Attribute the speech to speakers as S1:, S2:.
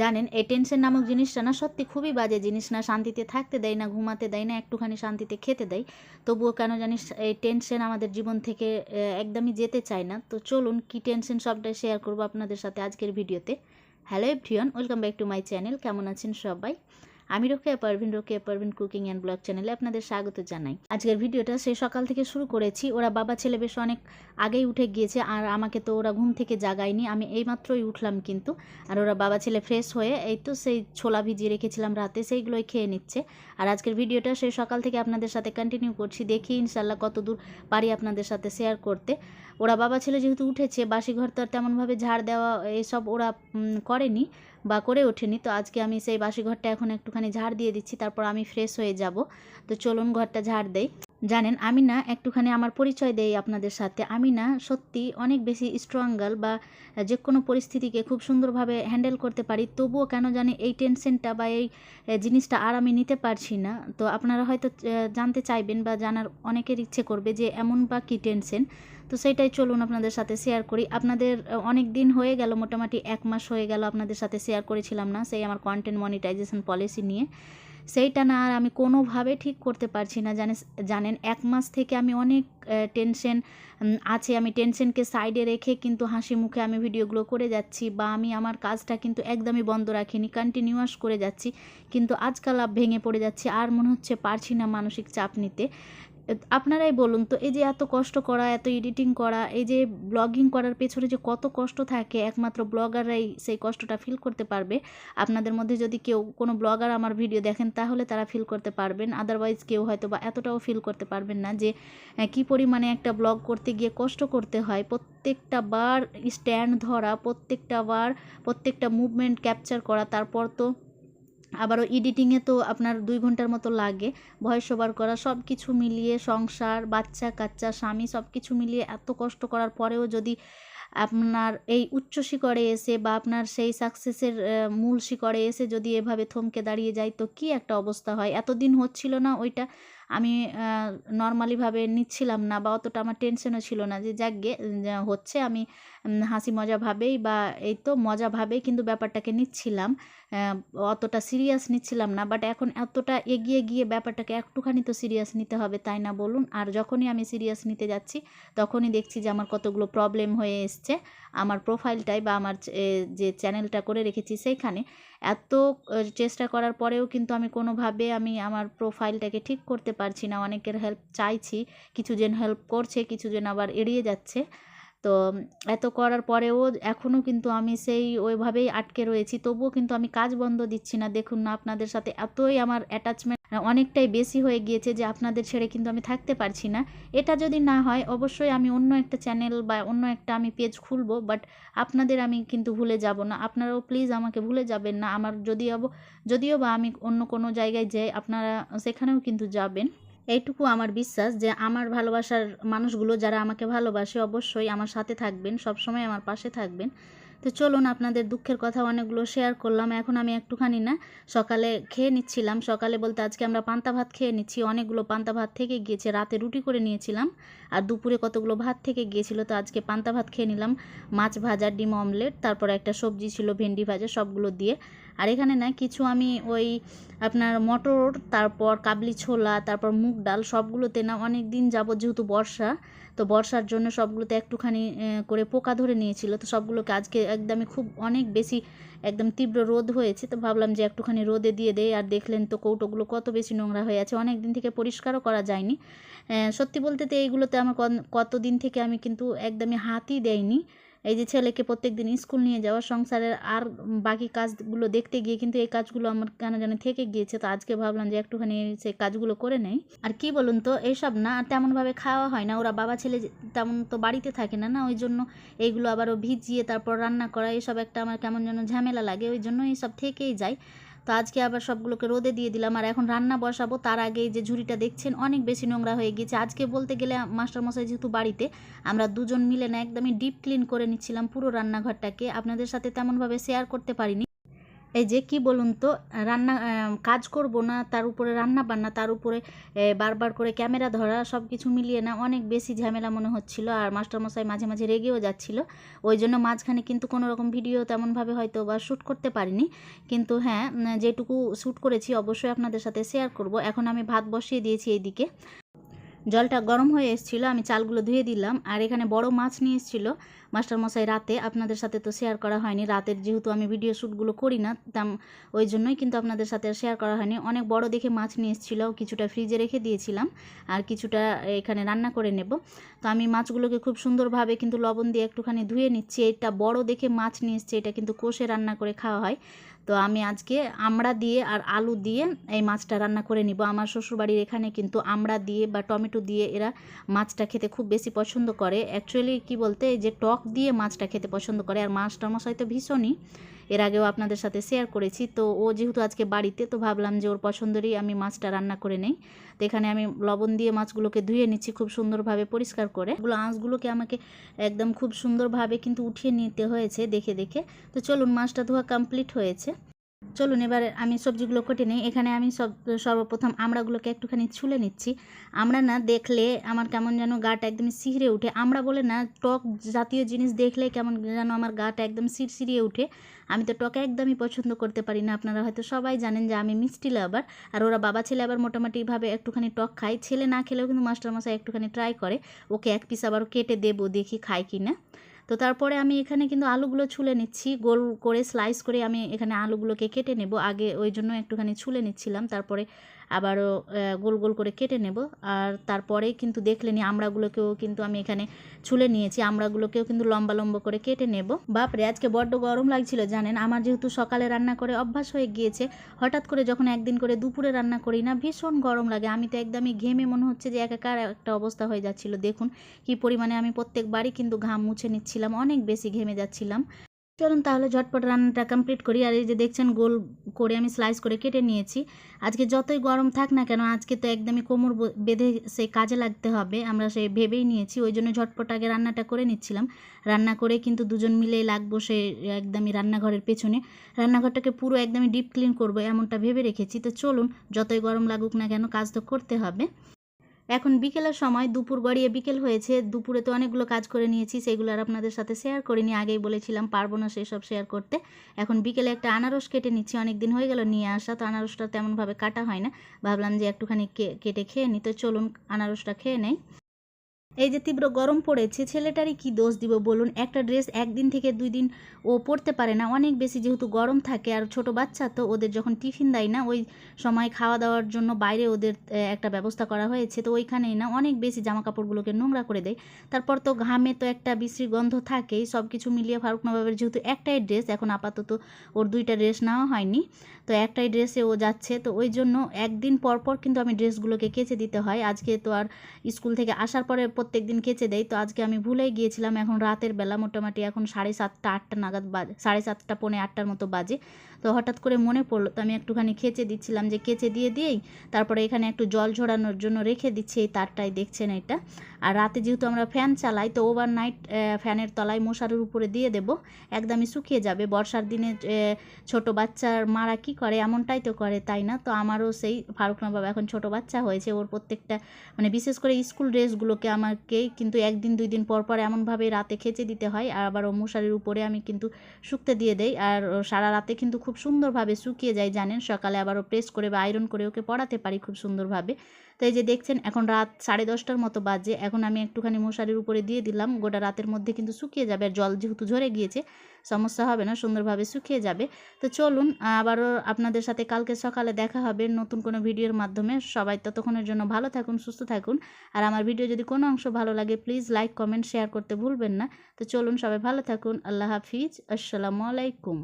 S1: জানেন, এই টেনশন নামক জিনিসটা না সত্যি খুবই বাজে জিনিস না। শান্তিতে থাকতে দেয় না, ঘুমাতে দেয় না, একটুখানি শান্তিতে খেতে দেয়। তবুও কেন জানিস, এই টেনশন আমাদের জীবন থেকে একদমই যেতে চায় না। তো চলুন, কি টেনশন সবটাই শেয়ার করব আপনাদের সাথে আজকের ভিডিওতে। Hello everyone welcome back to my channel কেমন আছেন সবাই? আমি Rokeya Parvin Rokeya Parvin cooking and blog চ্যানেলে আপনাদের স্বাগত জানাই। আজকের ভিডিওটা সেই সকাল থেকে শুরু করেছি। ওরা বাবা ছেলে বেশ অনেক আগেই উঠে গিয়েছে আর আমাকে তো ওরা ঘুম থেকে জাগায়নি। আমি এইমাত্রই উঠলাম কিন্তু আর ওরা বাবা ছেলে ফ্রেশ হয়ে এই তো সেই ছোলা ভিজিয়ে রেখেছিলাম রাতে, সেইগুলোই খেয়ে নিচ্ছে। আর আজকের ভিডিওটা সেই সকাল থেকে আপনাদের সাথে কন্টিনিউ করছি। দেখি ইনশাল্লাহ কত দূর পারি আপনাদের সাথে শেয়ার করতে। ওরা বাবা ছেলে যেহেতু উঠেছে, বাসি ঘর তো আর তেমনভাবে ঝাড় দেওয়া, এসব ওরা করেনি বা করে ওঠেনি। তো আজকে আমি সেই বাসি ঘরটা এখন একটুখানি ঝাড় দিয়ে দিচ্ছি, তারপর আমি ফ্রেশ হয়ে যাব। তো চলুন ঘরটা ঝাড় দেই। জানেন আমি না একটুখানি আমার পরিচয় দেই আপনাদের সাথে। আমি না সত্যি অনেক বেশি স্ট্রং গার্ল বা যে কোনো পরিস্থিতিকে খুব সুন্দরভাবে হ্যান্ডেল করতে পারি, তবুও কেন জানি এই টেনশনটা বা এই জিনিসটা আর আমি নিতে পারছি না। তো আপনারা হয়তো জানতে চাইবেন বা জানার অনেকের ইচ্ছে করবে যে এমন বা কী টেনশন তো সেটাই চলুন আপনাদের সাথে শেয়ার করি। আপনাদের অনেক দিন হয়ে গেল, মোটামুটি এক মাস হয়ে গেল আপনাদের সাথে শেয়ার করেছিলাম না, সেই আমার কন্টেন্ট মনিটাইজেশন পলিসি নিয়ে। সেইটা না আর আমি কোনোভাবে ঠিক করতে পারছি না জানে জানেন, এক মাস থেকে আমি অনেক টেনশন আছে। আমি টেনশনকে সাইডে রেখে কিন্তু হাসি মুখে আমি ভিডিওগুলো করে যাচ্ছি বা আমি আমার কাজটা কিন্তু একদমই বন্ধ রাখিনি কন্টিনিউয়াস করে যাচ্ছি। কিন্তু আজকাল ভেঙে পড়ে যাচ্ছি, আর মনে হচ্ছে পারছি না মানসিক চাপ নিতে। আপনারাই বলুন তো, এই যে এত কষ্ট করা, এত এডিটিং করা, এই যে ব্লগিং করার পেছনে যে কত কষ্ট থাকে, একমাত্র ব্লগাররাই সেই কষ্টটা ফিল করতে পারবে। আপনাদের মধ্যে যদি কেউ, কোনো ব্লগার আমার ভিডিও দেখেন, তাহলে তারা ফিল করতে পারবেন। আদারওয়াইজ কেউ হয়তো বা এতটাও ফিল করতে পারবেন না যে কি পরিমাণে একটা ব্লগ করতে গিয়ে কষ্ট করতে হয়। প্রত্যেকটা বার স্ট্যান্ড ধরা, প্রত্যেকটা বার, প্রত্যেকটা মুভমেন্ট ক্যাপচার করা, তারপর তো আবারও এডিটিংয়ে তো আপনার দুই ঘণ্টার মতো লাগে। ভয়েস ওভার করা সব কিছু মিলিয়ে সংসার, বাচ্চা, কাচ্চা, স্বামী সব কিছু মিলিয়ে এত কষ্ট করার পরেও যদি আপনার এই উচ্চ শিকড়ে এসে বা আপনার সেই সাকসেসের মূল শিকড়ে এসে যদি এভাবে থমকে দাঁড়িয়ে যায়, তো কি একটা অবস্থা হয়? এতদিন হচ্ছিল না ওইটা। আমি নর্মালিভাবে নিচ্ছিলাম না বা অতটা আমার টেনশনও ছিল না যে যাক গে হচ্ছে আমি হাসি মজাভাবেই বা এই তো মজাভাবেই কিন্তু ব্যাপারটাকে নিচ্ছিলাম। অতটা সিরিয়াস নিচ্ছিলাম না বাট এখন এতটা এগিয়ে গিয়ে ব্যাপারটাকে একটুখানি তো সিরিয়াস নিতে হবে, তাই না বলুন? আর যখনই আমি সিরিয়াস নিতে যাচ্ছি, তখনই দেখছি যে আমার কতগুলো প্রবলেম হয়ে এসছে। আমার প্রোফাইলটাই বা আমার যে চ্যানেলটা করে রেখেছি সেইখানে এত চেষ্টা করার পরেও কিন্তু আমি কোনোভাবে আমি আমার প্রোফাইলটাকে ঠিক করতে পারছি না। অনেকের হেল্প চাইছি, কিছু জন হেল্প করছে, কিছু জন আবার এড়িয়ে যাচ্ছে। তো এত করার পরেও এখনও কিন্তু আমি সেই ওইভাবেই আটকে রয়েছি। তবুও কিন্তু আমি কাজ বন্ধ দিচ্ছি না। দেখুন না, আপনাদের সাথে এতই আমার অ্যাটাচমেন্ট অনেকটাই বেশি হয়ে গিয়েছে যে আপনাদের ছেড়ে কিন্তু আমি থাকতে পারছি না। এটা যদি না হয়, অবশ্যই আমি অন্য একটা চ্যানেল বা অন্য একটা আমি পেজ খুলবো বাট আপনাদের আমি কিন্তু ভুলে যাব না। আপনারাও প্লিজ আমাকে ভুলে যাবেন না। আমার যদিও যদিও বা আমি অন্য কোনো জায়গায় যাই, আপনারা সেখানেও কিন্তু যাবেন। এইটুকু আমার বিশ্বাস যে আমার ভালোবাসার মানুষগুলো যারা আমাকে ভালোবাসে অবশ্যই আমার সাথে থাকবেন, সবসময় আমার পাশে থাকবেন। তো চলুন আপনাদের দুঃখের কথা অনেকগুলো শেয়ার করলাম। এখন আমি একটুখানি না, সকালে খেয়ে নিচ্ছিলাম। সকালে বলতে আজকে আমরা পান্তা ভাত খেয়ে নিচ্ছি। অনেকগুলো পান্তা ভাত থেকে গিয়েছে, রাতে রুটি করে নিয়েছিলাম। আর দুপুরে কতগুলো ভাত থেকে গিয়েছিল, তো আজকে পান্তা ভাত খেয়ে নিলাম। মাছ ভাজা, ডিম অমলেট তারপর একটা সবজি ছিল, ভেন্ডি ভাজা, সবগুলো দিয়ে। আর এখানে না, কিছু আমি ওই আপনার মটর, তারপর কাবলি ছোলা, তারপর মুগ ডাল, সবগুলোতে না অনেক দিন যাবত যেহেতু বর্ষা, তো বর্ষার জন্য সবগুলোতে একটুখানি করে পোকা ধরে নিয়েছিল। তো সবগুলোকে আজকে একদমই খুব অনেক বেশি একদম তীব্র রোদ হয়েছে। তো ভাবলাম যে একটুখানি রোদে দিয়ে দেয় আর দেখলেন তো কৌটোগুলো কত বেশি নোংরা হয়ে আছে। অনেক দিন থেকে পরিষ্কারও করা যায়নি। সত্যি বলতে তো এইগুলোতে আমার কত কতদিন থেকে আমি কিন্তু একদমই হাতই দেয়নি এই যে ছেলেকে প্রত্যেক দিন স্কুল নিয়ে যাওয়া, সংসারের আর বাকি কাজগুলো দেখতে গিয়ে কিন্তু এই কাজগুলো আমার কেন জানি থেকে গিয়েছে। তো আজকে ভাবলাম যে একটুখানি সে কাজগুলো করে নেই। আর কি বলুন তো এইসব না তেমনভাবে খাওয়া হয় না। ওরা বাবা ছেলে তেমন তো বাড়িতে থাকে না না? ওই জন্য এইগুলো আবারও ভিজিয়ে তারপর রান্না করা এইসব একটা আমার কেমন যেন ঝামেলা লাগে। ওই জন্য এইসব থেকেই যায়। তো আজকে আবার সবগুলোকে রোদে দিয়ে দিলাম। আর এখন রান্না বসাবো। তার আগে যে ঝুড়িটা দেখছেন, অনেক বেশি নোংরা হয়ে গিয়েছে। আজকে বলতে গেলে মাস্টারমশাই যেহেতু বাড়িতে, আমরা দুজন মিলে না একদমই ডিপ ক্লিন করে নিচ্ছিলাম পুরো রান্নাঘরটাকে। আপনাদের সাথে তেমনভাবে শেয়ার করতে পারিনি। এই যে কি বলুন তো, রান্না কাজ করব না, তার উপরে রান্না বান্না, তার উপরে বারবার করে ক্যামেরা ধরা সব কিছু মিলিয়ে না, অনেক বেশি ঝামেলা মনে হচ্ছিল আর মাস্টারমশাই মাঝে মাঝে রেগেও যাচ্ছিল। ওই জন্য মাঝখানে কিন্তু কোনো রকম ভিডিও তেমনভাবে হয়তো বা শ্যুট করতে পারিনি। কিন্তু হ্যাঁ যেটুকু শ্যুট করেছি অবশ্যই আপনাদের সাথে শেয়ার করব। এখন আমি ভাত বসিয়ে দিয়েছি এইদিকে। জলটা গরম হয়ে এসেছিল, আমি চালগুলো ধুয়ে দিলাম। আর এখানে বড় মাছ নিয়ে এসেছিল। মাস্টারমশাই, রাতে আপনাদের সাথে তো শেয়ার করা হয়নি। রাতের যেহেতু আমি ভিডিও শ্যুটগুলো করি না, তেম, ওই জন্যই কিন্তু আপনাদের সাথে শেয়ার করা হয়নি। অনেক বড় দেখে মাছ নিয়ে এসেছিল, কিছুটা ফ্রিজে রেখে দিয়েছিলাম, আর কিছুটা এখানে রান্না করে নেব। তো আমি মাছগুলোকে খুব সুন্দরভাবে কিন্তু লবণ দিয়ে একটুখানি ধুয়ে নিচ্ছি। এটা বড় দেখে মাছ নিয়ে এসছে, এটা কিন্তু কষে রান্না করে খাওয়া হয়। তো আমি আজকে আমড়া দিয়ে আর আলু দিয়ে এই মাছটা রান্না করে নিব। আমার শ্বশুরবাড়ির এখানে কিন্তু আমড়া দিয়ে বা টমেটো দিয়ে এরা মাছটা খেতে খুব বেশি পছন্দ করে। অ্যাকচুয়ালি কি বলতে, এই যে টক দিয়ে মাছটা খেতে পছন্দ করে, আর মাছটা মশাই তো ভীষণই। এর আগেও আপনাদের সাথে শেয়ার করেছি, তো ও যেহেতু আজকে বাড়িতে, তো ভাবলাম যে ওর পছন্দেরই আমি মাছটা রান্না করে নেই। তো এখানে আমি লবণ দিয়ে মাছগুলোকে ধুয়ে নিচ্ছি খুব সুন্দরভাবে পরিষ্কার করে। ওগুলো আঁশগুলোকে আমাকে একদম খুব সুন্দরভাবে কিন্তু উঠিয়ে নিতে হয়েছে, দেখে দেখে। তো চলুন মাছটা ধোয়া কমপ্লিট হয়েছে। চলুন এবার আমি সবজিগুলো কেটে নিই। এখানে আমি সব, সর্বপ্রথম আমড়াগুলোকে একটুখানি ছুলে নিচ্ছি। আমরা না দেখলে আমার কেমন যেন গাটা একদম শিহরে উঠে। আমরা বলে না টক জাতীয় জিনিস দেখলে কেমন যেন আমার গাটা একদম শিরশিরিয়ে উঠে। আমি তো টক একদমই পছন্দ করতে পারি না। আপনারা হয়তো সবাই জানেন যে আমি মিষ্টি লাভার। আর ওরা বাবা ছেলে আবার মোটামুটিভাবে একটুখানি টক খায়। ছেলে না খেলেও কিন্তু মাস্টারমশাই একটুখানি ট্রাই করে। ওকে এক পিস আবার কেটে দেবো, দেখি খায় কি না তো তারপরে আমি এখানে কিন্তু আলুগুলো ছুলে নিচ্ছি, গোল করে স্লাইস করে আমি এখানে আলুগুলোকে কেটে নেব। আগে ওই জন্য একটুখানি ছুলে নিচ্ছিলাম, তারপরে আবারও গোল গোল করে কেটে নেব। আর তারপরে কিন্তু দেখলেনি আমড়াগুলোকেও কিন্তু আমি এখানে ছুলে নিয়েছি। আমড়াগুলোকেও কিন্তু লম্বা লম্বা করে কেটে নেব। বাপরে, আজকে বড্ড গরম লাগছিল, জানেন? আমার যেহেতু সকালে রান্না করে অভ্যাস হয়ে গিয়েছে, হঠাৎ করে যখন একদিন করে দুপুরে রান্না করি না, ভীষণ গরম লাগে। আমি তো একদমই ঘেমে মনে হচ্ছে যে একাকার একটা অবস্থা হয়ে যাচ্ছিল। দেখুন কি পরিমাণে আমি প্রত্যেকবারই কিন্তু ঘাম মুছে নিচ্ছিলাম, অনেক বেশি ঘেমে যাচ্ছিলাম। চলুন তাহলে ঝটপট রান্নাটা কমপ্লিট করি। আর এই যে দেখছেন, গোল করে আমি স্লাইস করে কেটে নিয়েছি। আজকে যতই গরম থাক না কেন, আজকে তো একদমই কোমর বেঁধে সে কাজে লাগতে হবে। আমরা সে ভেবেই নিয়েছি, ওই জন্য ঝটপট আগে রান্নাটা করে নিচ্ছিলাম। রান্না করে কিন্তু দুজন মিলেই লাগবো সে একদমই রান্নাঘরের পেছনে। রান্নাঘরটাকে পুরো একদমই ডিপ ক্লিন করব, এমনটা ভেবে রেখেছি। তো চলুন, যতই গরম লাগুক না কেন, কাজ তো করতে হবে। এখন বিকেলের সময় দুপুর গড়িয়ে বিকেল হয়েছে। দুপুরে তো অনেকগুলো কাজ করে নিয়েছি, সেগুলো আর আপনাদের সাথে শেয়ার করিনি। আগেই বলেছিলাম পারব না সেসব শেয়ার করতে। এখন বিকেলে একটা আনারস কেটে নিচ্ছি অনেক দিন হয়ে গেল নিয়ে আসা, তো আনারসটা তেমনভাবে কাটা হয় না। ভাবলাম যে একটুখানি কেটে খেয়ে নিই তো চলুন আনারসটা খেয়ে নেই। এই যে তীব্র গরম পড়েছে, ছেলেটারই কি দোষ দিব বলুন? একটা ড্রেস একদিন থেকে দুই দিন ও পরতে পারে না। অনেক বেশি যেহেতু গরম থাকে, আর ছোট বাচ্চা তো ওদের যখন টিফিন দেয় না, ওই সময় খাওয়া দাওয়ার জন্য বাইরে ওদের একটা ব্যবস্থা করা হয়েছে। তো ওইখানেই না, অনেক বেশি জামা কাপড়গুলোকে নোংরা করে দেয়। তারপর তো ঘামে তো একটা বিশ্রী গন্ধ থাকেই। সব কিছু মিলিয়ে ফারুক নবাবের যেহেতু একটাই ড্রেস এখন আপাতত ওর দুইটা ড্রেস নেওয়া হয়নি। তো একটাই ড্রেসে ও যাচ্ছে। তো ওই জন্য একদিন পর পর কিন্তু আমি ড্রেসগুলোকে কেচে দিতে হয়। আজকে তো আর স্কুল থেকে আসার পরে প্রত্যেক দিন কেচে দেয়। তো আজকে আমি ভুলেই গিয়েছিলাম, এখন রাতের বেলা মোটামুটি এখন সাড়ে সাতটা, আটটা নাগাদ বাজে সাড়ে সাতটা, পৌনে আটটার মতো বাজে। তো হঠাৎ করে মনে পড়ল, তো আমি একটুখানি খেচে দিচ্ছিলাম যে কেচে দিয়ে দিয়েই তারপরে এখানে একটু জল ঝরানোর জন্য রেখে দিচ্ছি, এই তারটাই দেখছেন এটা। আর রাতে যেহেতু আমরা ফ্যান চালাই, তো ওভার নাইট ফ্যানের তলায় মশারির উপরে দিয়ে দেব, একদমই শুকিয়ে যাবে। বর্ষার দিনে ছোট বাচ্চার মারা কি করে? এমনটাই তো করে, তাই না? তো আমারও সেই ফারুক নবাব এখন ছোট বাচ্চা হয়েছে, ওর প্রত্যেকটা মানে বিশেষ করে স্কুল ড্রেসগুলোকে আমাকে কিন্তু একদিন, দুই দিন পর পর এমনভাবে রাতে খেচে দিতে হয়, আর আবার ও মশারির উপরে আমি কিন্তু শুকতে দিয়ে দেই, আর সারা রাতে কিন্তু খুব সুন্দরভাবে শুকিয়ে যায়, জানেন? সকালে আবারও প্রেস করে বা আয়রন করে ওকে পড়াতে পারি খুব সুন্দরভাবে। তো এই যে দেখছেন, এখন রাত সাড়ে দশটার মতো বাজে। এখন আমি একটুখানি মশারির উপরে দিয়ে দিলাম। গোটা রাতের মধ্যে কিন্তু শুকিয়ে যাবে আর জল যেহেতু ঝরে গিয়েছে, সমস্যা হবে না, সুন্দরভাবে শুকিয়ে যাবে। তো চলুন, আবারও আপনাদের সাথে কালকে সকালে দেখা হবে নতুন কোনো ভিডিওর মাধ্যমে। সবাই ততক্ষণের জন্য ভালো থাকুন, সুস্থ থাকুন। আর আমার ভিডিও যদি কোনো অংশ ভালো লাগে প্লিজ লাইক কমেন্ট শেয়ার করতে ভুলবেন না। তো চলুন, সবাই ভালো থাকুন। আল্লাহ হাফিজ। আসসালামু আলাইকুম।